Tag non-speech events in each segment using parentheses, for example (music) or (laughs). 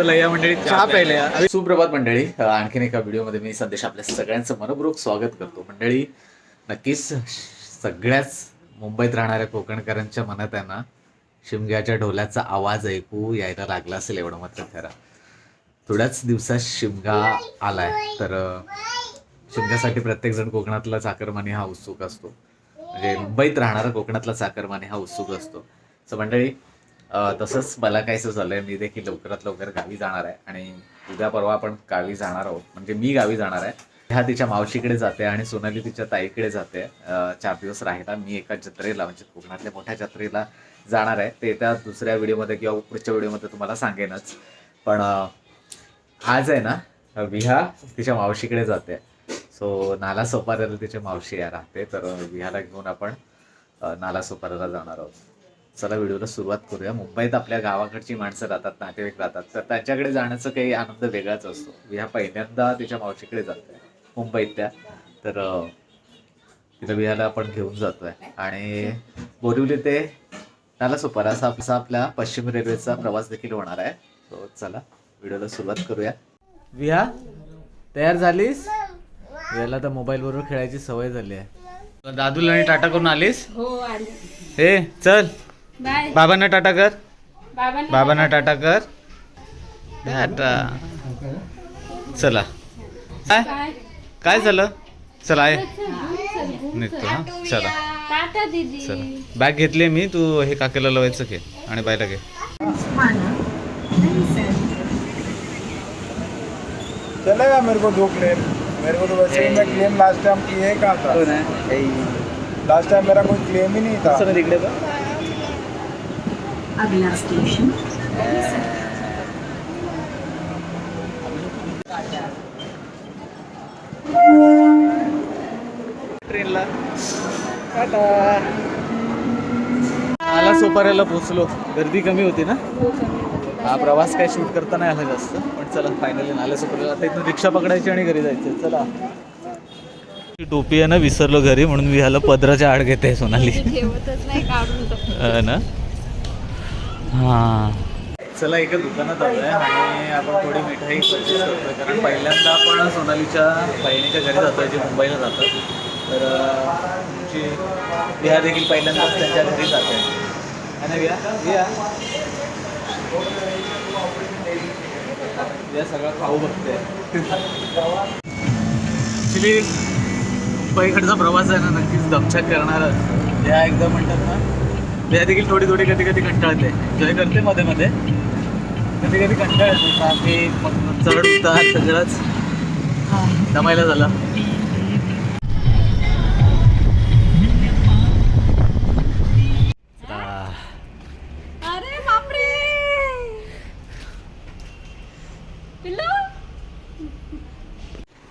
चला या मंडळी चहा प्यायला सुप्रभात मंडळी. आणखीन एका व्हिडिओमध्ये मी संदेश आपल्या सगळ्यांचं मनपूर्वक स्वागत करतो. मंडळी नक्कीच सगळ्याच मुंबईत राहणाऱ्या कोकणकरांच्या मनात आहे ना शिमग्याच्या ढोल्याचा आवाज ऐकू यायला लागला असेल एवढं मात्र खरं. थोड्याच दिवसात शिमगा आलाय. तर शिमग्यासाठी प्रत्येक जण कोकणातला चाकरमानी हा उत्सुक असतो. म्हणजे मुंबईत राहणारा कोकणातला चाकरमानी हा उत्सुक असतो. सो मंडळी तसंच मला काहीसं झालंय मी देखील लवकरात लवकर गावी जाणार आहे आणि उद्या परवा आपण गावी जाणार आहोत. म्हणजे मी गावी जाणार आहे. ह्या तिच्या मावशीकडे जाते आणि सोनाली तिच्या ताईकडे जाते. चार दिवस राहायला. मी एका जत्रेला म्हणजे कोकणातल्या मोठ्या जत्रेला जाणार आहे. ते त्या दुसऱ्या व्हिडिओमध्ये किंवा पुढच्या व्हिडिओमध्ये तुम्हाला सांगेनच. पण आज आहे ना विहा तिच्या मावशीकडे जाते. सो नाला सोपाऱ्याला तिच्या मावशी या राहते. तर विहाला घेऊन आपण नाला सोपाऱ्याला जाणार आहोत. चला व्हिडिओला सुरुवात करूया. मुंबईत आपल्या गावाकडची माणसं राहतात नातेवाईक राहतात. तर त्यांच्याकडे जाण्याचा काही आनंद वेगळाच असतो. विहा पहिल्यांदा तिच्या मावशीकडे जाते मुंबईत त्या तर तिथं विहाला आपण घेऊन जातोय. आणि बोरिवली ते नाला सोपारा असा असा आपला पश्चिम रेल्वेचा प्रवास देखील होणार आहे. so चला व्हिडिओला सुरुवात करूया. विहा तयार झालीस? याला तर मोबाईल बरोबर खेळायची सवय झाली आहे. दादूला आणि टाटा करून आलीस? हो आले. हे चल. बाय. बाबांना टाटा कर. बाबांना बाबांना टाटा कर. टाटा. चला. काय? काय झालं? चला आहे. निघतो हा. चला. टाटा दीदी. चला. बॅग घेतली मी तू हे काकेला लावायचं घे आणि बायला घे. चलेगा मेरे को दो क्लेम मेरे को तो वैसे ही मैं क्लेम लास्ट टाइम किए कहा था? लास्ट टाइम मेरा कोई क्लेम ही नहीं था. अगला स्टेशन. ट्रेनला. टाटा. आला सोपाऱ्याला पोचलो गर्दी कमी होती ना? हा प्रवास काय शूट करता नाही आला जास्त. पण चला फायनली नाल्या सोपाऱ्याला. आता इथून रिक्षा पकडायची आणि घरी जायचं चला. ती टोपी आहे ना विसरलो घरी म्हणून मी ह्याला पदराच्या आड घेते सोनाली. ना? हां. चला एका दुकानात आलो आहे आणि आपण थोडी मिठाई परचेस करतोय. कारण पहिल्यांदा आपण सोनालीच्या बहिणीच्या घरी जातोय जे मुंबईला जातात. तर तुमची विहा देखील पहिल्यांदाच त्यांच्या घरी जाते. आणि या विहा विहा सगळं खाऊ बघते. ॲक्च्युली मुंबईकडचा प्रवास आहे ना नक्कीच दमछाक करणार या एकदा म्हणतात ना त्या देखील थोडी थोडी कधी कधी कंटाळते. एन्जॉय करते मध्ये मध्ये. कधी कधी कंटाळते मग चढ उतार सगळंच. दमायला झालं. अरे बापरे! पिल्लू?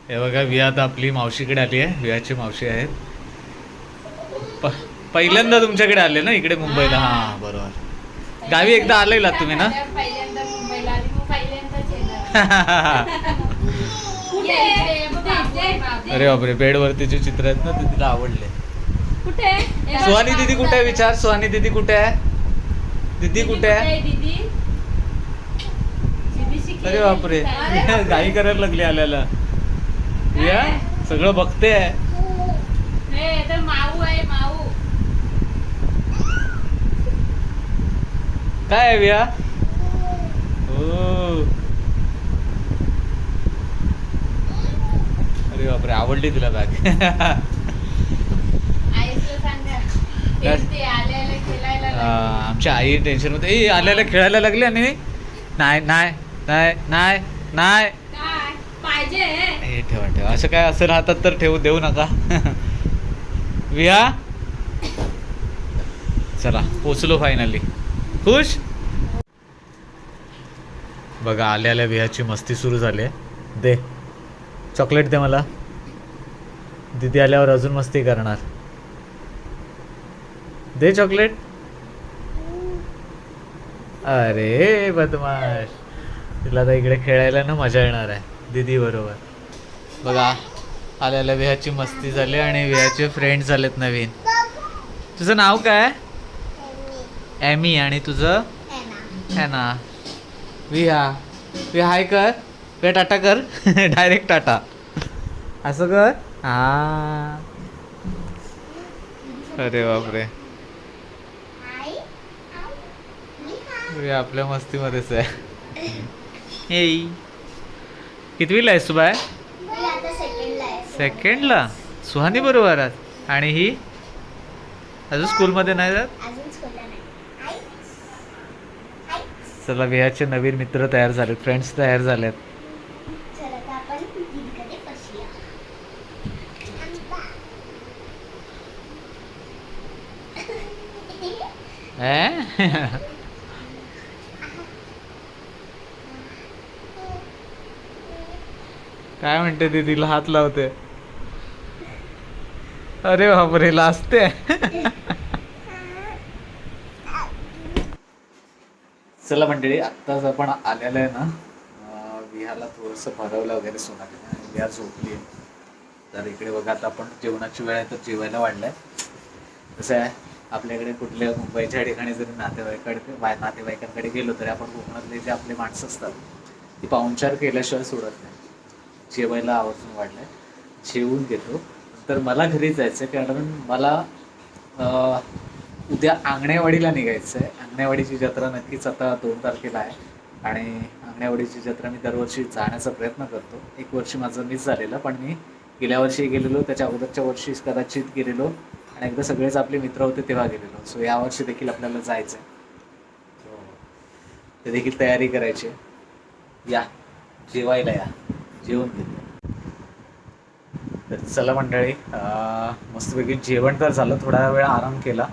हे बघा विया आता आपली मावशीकडे आली आहे. वियाची मावशी आहेत. पहिल्यांदा तुमच्याकडे आले ना इकडे मुंबईला? हा बरोबर. गावी एकदा आलेला तुम्ही ना? (laughs) पहिल्यांदा मुंबईला आली मग पहिल्यांदाच येणार. (laughs) कुठे? आहे? कुठे? अरे बापरे बेडवरती जे चित्र आहेत ना ते तिला आवडले. कुठे? सुहानी दीदी कुठे आहे? विचार सुहानी दीदी कुठे आहे? दीदी कुठे आहे? दीदी. अरे बापरे. (laughs) गाई करायला लागली आल्याला. या सगळं बघते हे तर माऊ आहे माऊ. काय आहे विया हो अरे बापरे आवडली तुला बॅग. आमच्या आई टेन्शनमध्ये ए आल्याला खेळायला लागली आणि? नाही नाही नाही नाही नाही. काय? पाहिजे हे. ठेवा ठेवा. असं काय असं राहतात तर ठेवू देऊ नका. विहा चला पोचलो फायनली खुश? बघा आल्या आल्या विहाची मस्ती सुरू झाली आहे. दे. चॉकलेट दे मला. दीदी आल्यावर अजून मस्ती करणार. दे चॉकलेट. अरे बदमाश. तिला आता इकडे खेळायला ना मजा येणार आहे. दीदी बरोबर. बघा आल्या आल्या विहाची मस्ती झाली आणि विहाचे फ्रेंड झालेत नवीन. तुझं नाव काय? एमी आणि तुझं? है ना विहा. वे हाय कर. वे टाटा कर. (laughs) डायरेक्ट टाटा. असं कर. हा. अरे बापरे. वे आपल्या मस्तीमध्येच आहे. हे कितवीला आहेस तू बाय? सेकंडला सुहानी बरोबर आणि ही? अजून स्कूलमध्ये नाही जात? चला विहाचे नवीन मित्र तयार झालेत फ्रेंड्स तयार झालेत? काय म्हणते दीदीला हात लावते. अरे बापरे लाजते. चला मंडळी आत्ताच आपण आलेलं आहे ना विहारला विहाला थोडंसं भरवलं वगैरे सोनाली आणि विहा झोपली आहे. तर इकडे बघा आता आपण जेवणाची वेळ आहे तर जेवायला वाढलंय. कसं आहे आपल्याकडे कुठल्या मुंबईच्या ठिकाणी जरी नातेवाईकाकडे नातेवाईकांकडे गेलो तरी आपण कोकणातले जे आपले माणसं असतात ती पाहुणचार केल्याशिवाय सोडत नाही. जेवायला आवर्जून वाढलंय. जेवून घेतो. तर मला घरी जायचं आहे कारण मला उद्या आंगणेवाडीला निघायचं आहे आंगणेवाडीची जत्रा नक्कीच आता दोन तारखेला आहे. आणि आंगणेवाडीची जत्रा मी दरवर्षी जाण्याचा प्रयत्न करतो. एक वर्षी माझं मिस झालेलं पण मी गेल्या वर्षी गेलेलो त्याच्या अगोदरच्या वर्षी कदाचित गेलेलो. आणि एकदा सगळेच आपले मित्र होते तेव्हा गेलेलो. सो यावर्षी देखील आपल्याला जायचं आहे सो ते देखील तयारी करायची आहे. या. जेवायला या. जेवण घेतो तर चला मंडळी मस्तपैकी जेवण तर झालं. थोडा वेळ आराम केला.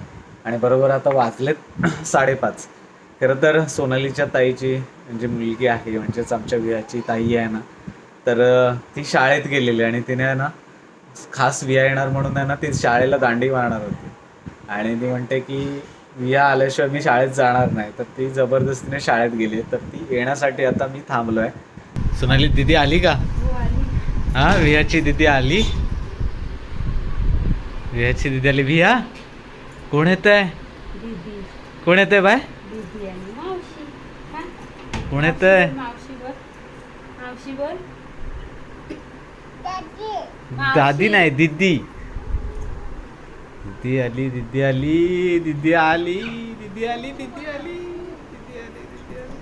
आणि बरोबर आता वाजलेत (clears throat) साडेपाच. खरं तर सोनालीच्या ताईची म्हणजे मुलगी आहे म्हणजेच आमच्या वियाची ताई आहे ना तर ती शाळेत गेलेली आणि तिने आहे ना खास विया येणार म्हणून आहे ना ती शाळेला दांडी मारणार होती. आणि ती म्हणते की विया आल्याशिवाय मी शाळेत जाणार नाही. तर ती जबरदस्तीने शाळेत गेली. तर ती येण्यासाठी आता मी थांबलो आहे सोनाली दिदी आली का? हा विहाची दिदी आली. विहाची दिदी आली. विहा? कोण येत आहे दीदी. कोण येत आहे बाय हा? कोण येत आहे दादी. नाही दिदी. दिदी आली दिदी आली दिदी आली दिदी आली दिदी आली दिदी आली दिदी आली.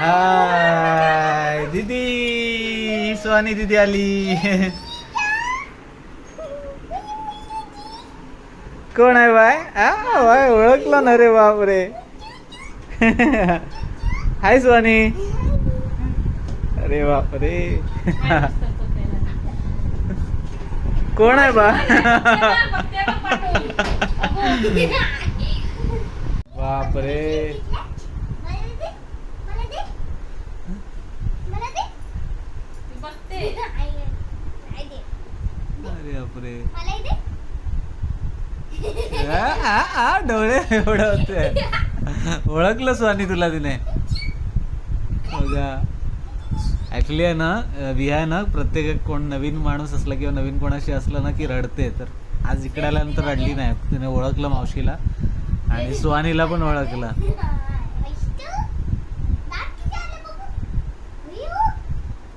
हाय. दिदी. सोनी दिदी आली. (laughs) कोण आहे बाय? आ? बाय ओळखलं ना रे बापरे. हाय सोनी. अरे बापरे. कोण आहे बा? बघते. अरे बापरे. आ, आ, आ, डोळे एवढे होते ओळखलं स्वानी तुला तिने बघा ऍक्च्युली आहे ना विहा आहे ना प्रत्येक कोण नवीन माणूस असला किंवा नवीन कोणाशी असलं ना की रडते तर आज इकडे आल्यानंतर रडली नाही तिने ओळखलं मावशीला आणि सुहानीला पण ओळखलं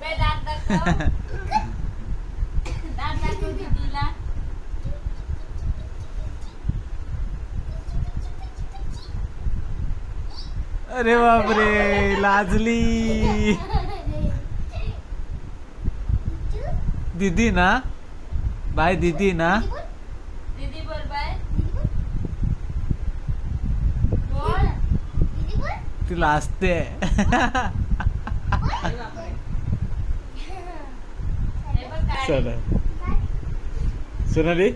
बे, दात दाखव. दात दाखव दीदीला. अरे बापरे लाजली. दीदी ना? बाय दीदी ना? दीदी बोल बाय. बोल. ती लाजते हे. चला सोनाली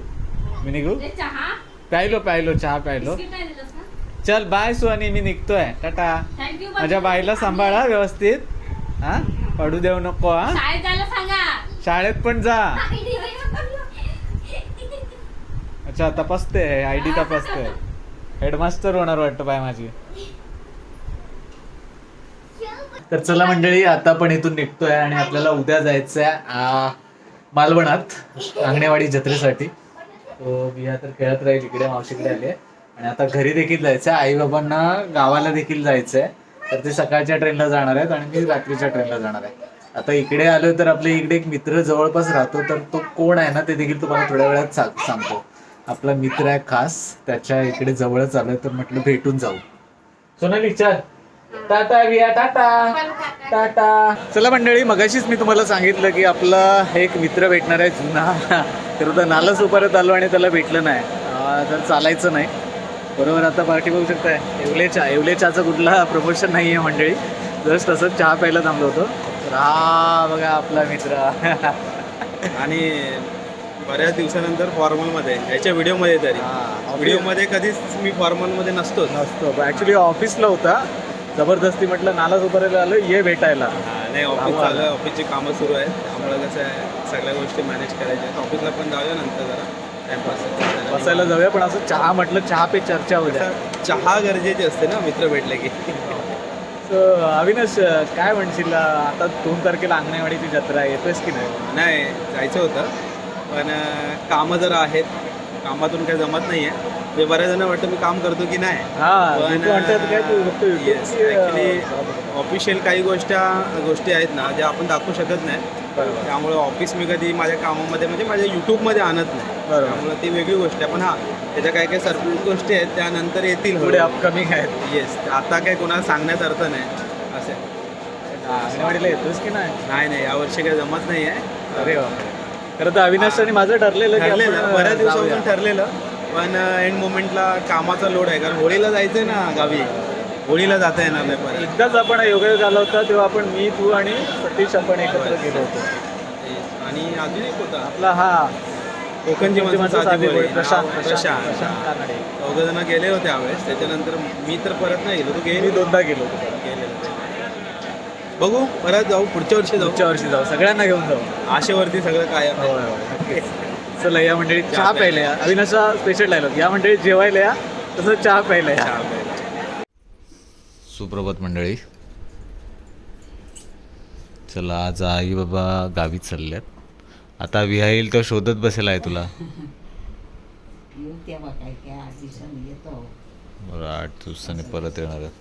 मी निघू? चहा? प्यायलो प्यायलो चहा प्यायलो. चल बाय सोनी मी निघतोय. टाटा. माझ्या बाईला सांभाळा व्यवस्थित. हा? पडू देऊ नको हा? शाळेत पण जा. (laughs) अच्छा तपासते. आय डी तपासते. हेडमास्टर होणार वाटतं बाय माझी. तर चला मंडळी आता पण इथून निघतोय आणि आपल्याला उद्या जायचंय मालवणात आंगणेवाडी जत्रेसाठी. तो बिया तर खेळत राहील इकडे मावशीकडे आले आणि आता घरी देखील जायचंय. आई बाबांना गावाला देखील जायचंय. तर ते सकाळच्या ट्रेनला जाणार आहेत आणि मी रात्रीच्या ट्रेनला जाणार आहे. आता इकडे आलो तर आपल्या इकडे एक मित्र जवळपास राहतो तर तो कोण आहे ना ते देखील तुम्हाला थोड्या वेळात सांग- सांगतो. आपला मित्र आहे खास त्याच्या इकडे जवळच आलोय तर म्हटलं भेटून जाऊ. सोनाली चल. टाटा विया टाटा. टाटा. चला मंडळी मगाशीच मी तुम्हाला सांगितलं की आपला एक मित्र भेटणार आहे जुना. तर तो नाला सुपारत आलो आणि त्याला भेटलं नाही. तर चालायचं नाही. बरोबर आता पार्टी बघू शकताय. येवले चहा येवले चहाचं कुठला प्रमोशन नाही आहे मंडळी. जस्ट तसंच चहा प्यायला थांबलो होतो. तर हा बघा आपला मित्र. (laughs) आणि बऱ्याच दिवसानंतर फॉर्मलमध्ये याच्या व्हिडिओमध्ये तरी. हा, व्हिडिओमध्ये कधीच मी फॉर्मलमध्ये नसतोच नसतो. ॲक्च्युली ऑफिसला होता. जबरदस्ती म्हटलं नाला सुपारायला आलो ये भेटायला. नाही ऑफिस चालू आहे. ऑफिसची कामं सुरू आहेत. त्यामुळे कसं आहे सगळ्या गोष्टी मॅनेज करायच्या ऑफिसला पण जाऊया नंतर जरा. बसायला जाऊया पण असं चहा म्हटलं चहा पे चर्चा हो द्या. चहा गरजेची असते ना मित्र भेटले की. अविनाश काय म्हणशील? आता दोन तारखेला अंगणवाडीची जत्रा येतोयस की नाही? नाही जायचं होतं पण कामं जरा आहेत. कामातून काही जमत नाही आहे म्हणजे बऱ्याच जण वाटतं मी काम करतो की नाही. हा पण, ऑफिशियल काही गोष्टी गोष्टी आहेत ना ज्या आपण दाखवू शकत नाही. त्यामुळे ऑफिस मी कधी माझ्या कामामध्ये म्हणजे माझ्या यूट्यूबमध्ये आणत नाही. त्यामुळे ती वेगळी गोष्ट आहे. पण हां त्याच्या काही काही सरप्राईज गोष्टी आहेत त्यानंतर येतील. पुढे अपकमिंग आहेत. येस आता काय कोणाला सांगण्यात अर्थ नाही. असे अंगणवाडीला येतोस की नाही? नाही नाही यावर्षी काही जमत नाही आहे अरे बापरे. खरं तर अविनाश आणि माझं ठरलेलं की ठरलेलं. बऱ्याच दिवसापासून. ठरलेलं. पण एंड मोमेंटला कामाचा लोड आहे. कारण होळीला जायचंय ना गावी. होळीला जाता येणार नाही परत. एकदाच आपण योगायोग झाला होता तेव्हा आपण मी तू आणि सतीश आपण एकत्र गेलो होतो. आणि अजून एक होता. आपला हा माणसं माणसं साधी. प्रशांत प्रशांत प्रशांत. कानडे. चौघ जण गेले होते यावेळेस. त्याच्यानंतर मी तर परत नाही गेलो. तू मी गेले दोनदा गेलो होतो परत. बघू परत जाऊ. पुढच्या वर्षी जाऊ. पुढच्या वर्षी जाऊ. सगळ्यांना घेऊन जाऊ. आशेवरती सगळं काय होय होय. नक्कीच. चला या मंडळीत चहा प्यायला या. अविनाशा स्पेशल डायलॉग या मंडळीत जेवायला या. तसं चहा प्यायला या. सुप्रभात मंडळी. चला आज आई बाबा गावी चालल्यात. आता विहा येईल तर शोधत बसेल आहे तुला. बरं आठ दिवसांनी परत येणार आहेत.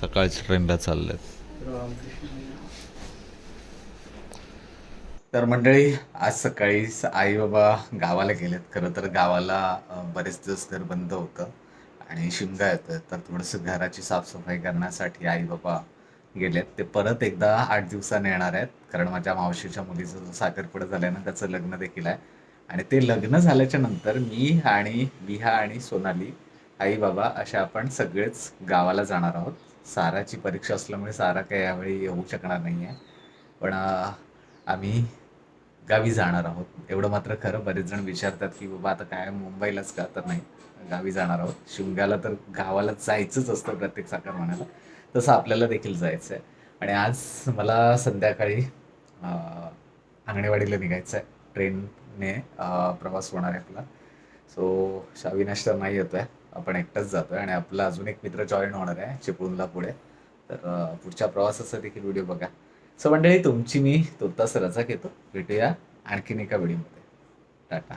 सकाळच्या ट्रेनला चालल्यात. तर मंडळी आज सकाळी आई बाबा गावाला गेलेत. खरं तर गावाला बरेच दिवस घर बंद होतं. आणि शिमगा येतं तर थोडंसं घराची साफसफाई करण्यासाठी आई बाबा गेलेत. ते परत एकदा आठ दिवसाने येणार आहेत. कारण माझ्या मावशीच्या मुलीचं जो साखरपुडा झालाय ना त्याचं लग्न देखील आहे. आणि ते लग्न झाल्याच्यानंतर मी आणि विहा आणि सोनाली आई बाबा अशा आपण सगळेच गावाला जाणार आहोत. साराची परीक्षा असल्यामुळे सारा काही यावेळी येऊ शकणार नाही आहे पण आम्ही गावी जाणार आहोत. एवढं मात्र खरं बरेच जण विचारतात की बाबा आता काय मुंबईलाच का? तर नाही. गावी जाणार आहोत. शिमग्याला तर गावाला जायचंच असतं प्रत्येक साखर म्हणायला. तसं आपल्याला देखील जायचं आहे आणि आज मला संध्याकाळी आंगणेवाडीला निघायचं आहे ट्रेनने प्रवास होणार आहे आपला. सो अविनाश तर नाही येतोय. आपण एकटाच जातोय आणि आपला अजून एक मित्र जॉईन होणार आहे चिपळूणला पुढे. तर पुढच्या प्रवासाचा देखील व्हिडिओ बघा. सो मंडळी तुमची मी तुर्तास रजा घेतो भेटूया आणखीन एका व्हिडिओमध्ये टाटा.